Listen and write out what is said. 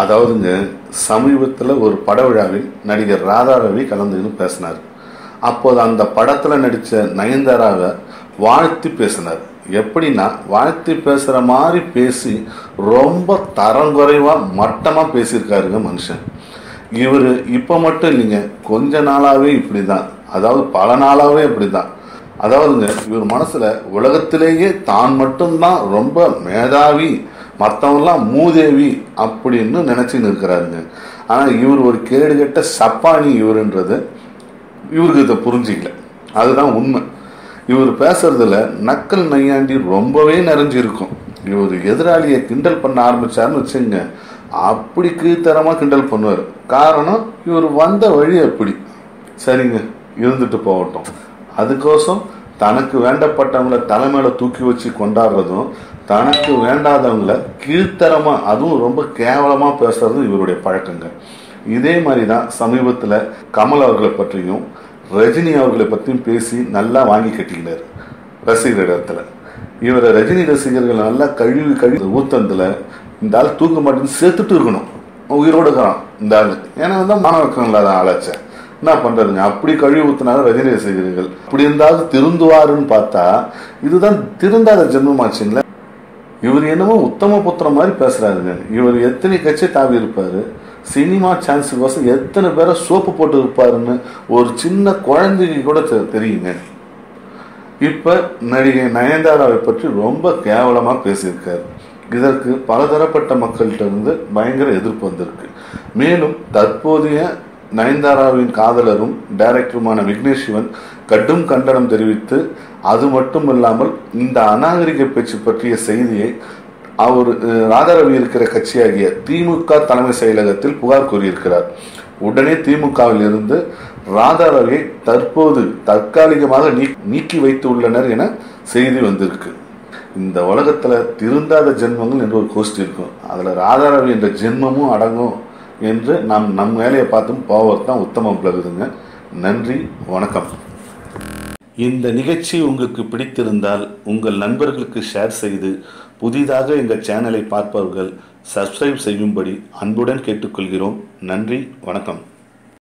அதாவதுங்க சமீபத்தில் ஒரு பட விழாவில் நடிகர் ராதா ரவி கலந்துன்னு பேசினார். அப்போது அந்த படத்தில் நடித்த நயன்தாராவை வாழ்த்தி பேசினார். எப்படின்னா வாழ்த்தி பேசுகிற மாதிரி பேசி ரொம்ப தரங்குறைவாக மட்டமாக பேசியிருக்காருங்க மனுஷன். இவர் இப்போ மட்டும் இல்லைங்க கொஞ்ச நாளாகவே இப்படி தான் அதாவது பல நாளாகவே இப்படி தான் அதாவதுங்க இவர் மனசில் உலகத்திலேயே தான் மட்டும்தான் ரொம்ப மேதாவி மற்றவங்களாம் மூதேவி அப்படின்னு நினச்சின்னு இருக்கிறாருங்க ஆனால் இவர் ஒரு கேடுகட்ட சப்பானி இவருன்றது இவருக்கு இதை புரிஞ்சிக்கல. அதுதான் உண்மை. இவர் பேசுறதுல நக்கல் நையாண்டி ரொம்பவே நிறைஞ்சிருக்கும். இவர் எதிராளியை கிண்டல் பண்ண ஆரம்பிச்சாருன்னு வச்சுங்க அப்படி கீழ்த்தரமாக கிண்டல் பண்ணுவார். காரணம் இவர் வந்த வழி அப்படி. சரிங்க இருந்துட்டு போகட்டும். அதுக்கோசம் தனக்கு வேண்டப்பட்டவங்கள தலைமையில தூக்கி வச்சு கொண்டாடுறதும் தனக்கு வேண்டாதவங்கள கீழ்த்தரமா அதுவும் ரொம்ப கேவலமா பேசுறதும் இவருடைய பழக்கங்க இதே மாதிரி தான் சமீபத்தில் கமல் அவர்களை பற்றியும் ரஜினி அவர்களை பற்றியும் பேசி நல்லா வாங்கி கட்டிக்கினார் ரசிகரிடத்துல இவரை ரஜினி ரசிகர்கள் நல்லா கழுவி கழுவி ஊத்தந்தில் இந்த ஆள் தூக்க மாட்டேன்னு சேர்த்துட்டு இருக்கணும். உயிரோடு இருக்கிறான் இந்த ஆள். ஏன்னா வந்து மாணவக்கம் இல்லாத ஆளாச்சேன் என்ன பண்றதுங்க? அப்படி கழுவி ஊத்தினாலும் ரஜினி ரசிகர்கள் அப்படி இருந்தாலும் திருந்துவாருன்னு பார்த்தா இதுதான் திருந்தாத ஜென்மமாச்சுங்களே. இவர் என்னமோ உத்தம புத்திரம் மாதிரி பேசுறாருங்க. இவர் எத்தனை கட்சி தாவி இருப்பாரு? சினிமா சான்ஸுக்கோசம் எத்தனை பேரை சோப்பு போட்டு இருப்பாருன்னு ஒரு சின்ன குழந்தைக்கு கூட தெ- தெரியுங்க. இப்போ நடிகை நயன்தாராவை பற்றி ரொம்ப கேவலமாக பேசியிருக்காரு. இதற்கு பலதரப்பட்ட மக்கள்கிட்ட இருந்து பயங்கர எதிர்ப்பு வந்திருக்கு. மேலும் தற்போதைய நயன்தாராவின் காதலரும் டைரக்டருமான விக்னேஷ் சிவன் கடும் கண்டனம் தெரிவித்து அது மட்டும் இல்லாமல் இந்த அநாகரிக பேச்சு பற்றிய செய்தியை அவர் ராதாரவி இருக்கிற கட்சியாகிய திமுக தலைமை செயலகத்தில் புகார் கூறியிருக்கிறார். உடனே திமுகவில் இருந்து ராதாரவியை தற்போது தற்காலிகமாக நீக்கி வைத்து உள்ளனர் என செய்தி வந்திருக்கு. இந்த உலகத்துல திருந்தாத ஜென்மங்கள் என்று ஒரு கோஷ்டி இருக்கும். அதுல ராதாரவி என்ற ஜென்மமும் அடங்கும். என்று நாம் நம் வேலையை பார்த்தும் போவர் தான் உத்தமம் பிளகுதுங்க நன்றி வணக்கம். இந்த நிகழ்ச்சி உங்களுக்கு பிடித்திருந்தால் உங்கள் நண்பர்களுக்கு ஷேர் செய்து புதிதாக எங்கள் சேனலை பார்ப்பவர்கள் சப்ஸ்கிரைப் செய்யும்படி அன்புடன் கேட்டுக்கொள்கிறோம். நன்றி வணக்கம்.